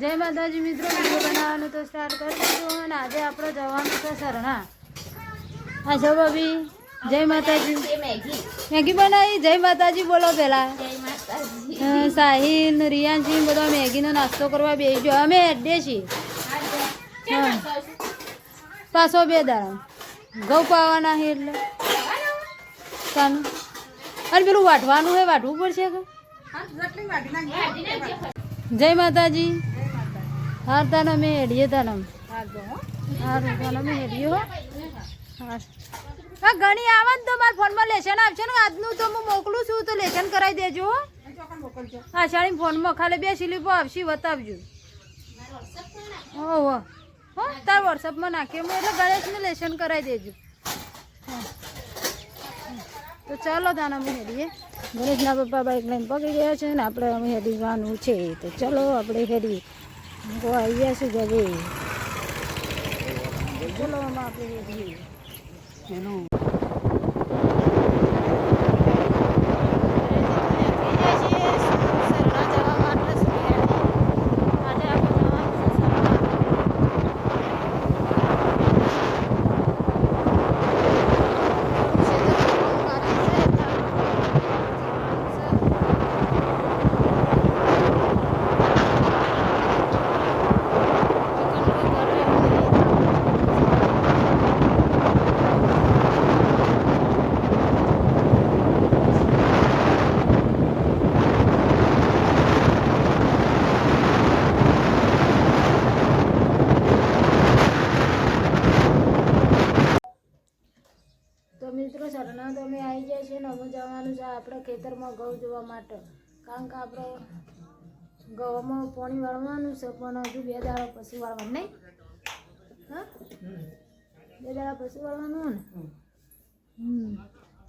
જય માતાજી મિત્રો વીડિયો બનાવવાનું તો સ્ટાર્ટ કરી દીધું અને આજે આપણે જવાનું છે સરણા હા છો ભાભી. જય માતાજી. મેગી બનાવી. જય માતાજી બોલો પેલા સાહિલ રિયાનજી બધા મેગીનો નાસ્તો કરવા બેસી ગયો. અમે અડ્ડે છીએ. પાછો બે દાડા. ઘઉં પાવાના છે એટલે. ચાલો. અને પેલું વાટવાનું હોય વાટવું પડશે કે? જય માતાજી. હાર તાન અમે હેડીએ તાન. હાર તાન અમે હેડીએ હો. ઘણી આવે ને તો મારા ફોનમાં લેશન આપશે ને આજનું તો હું મોકલું છું તો લેશન કરાવી દેજો હો. શાળી ફોનમાં ખાલી બે સ્લીપો આવશે બતાવજો. ઓહો હો તાર વોટ્સઅપમાં નાખીએ. હું એટલે ગણેશને લેશન કરાવી દેજો. તો ચાલો તાન અમે હેડીએ. ગણેશના પપ્પા બાઈક લઈને પગી ગયા છે ને આપણે અમે હેડી જવાનું છે તો ચલો આપણે હેડીએ. ગો આવ્યા છે હવે ચલો આપણે મિત્રો સરના તો અમે આવી જાય છે ને, અમે જવાનું છે આપણે ખેતરમાં ઘઉં જોવા માટે. કારણ કે આપણે ઘઉંમાં પાણી વાળવાનું છે, પણ હજુ બે દાડા પછી વાળવાનું નહીં. હા? બે દાડા પછી વાળવાનું ને? હમ.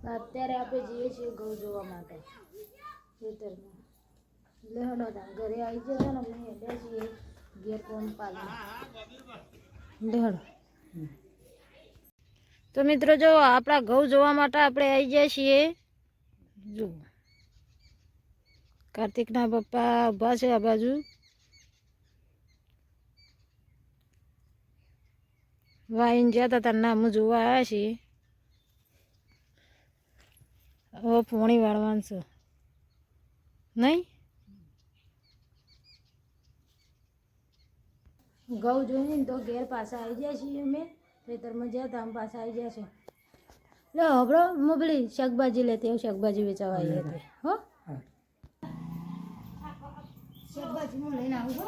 અત્યારે આપણે જઈએ છીએ ઘઉં જોવા માટે. ખેતરમાં. એટલે હડો ઘરે આવી જશે ને, અમે હેડ્યા છીએ ઘેર કોમ પાલવા એટલે હડો. તો મિત્રો જો આપણા ઘઉં જોવા માટે આપણે આવી જઈએ છીએ. જુઓ કાર્તિકના પપ્પા ઊભા છે આ બાજુ. વાઈન જ્યાં હતા, તારના નામ જોવા આવ્યા છીએ. હવે પોણી વાળવાનું છે. નહીં? ઘઉં જોઈને તો ઘેર પાછા આવી જાય છીએ અમે. ખેતરમાં જ્યાં હતા આમ પાછા આવી જશે. છે લે હબળો હું પેલી શાકભાજી લેતી હું શાકભાજી વેચાવા આવી હતી હો? શાકભાજી હું લઈને આવું હો.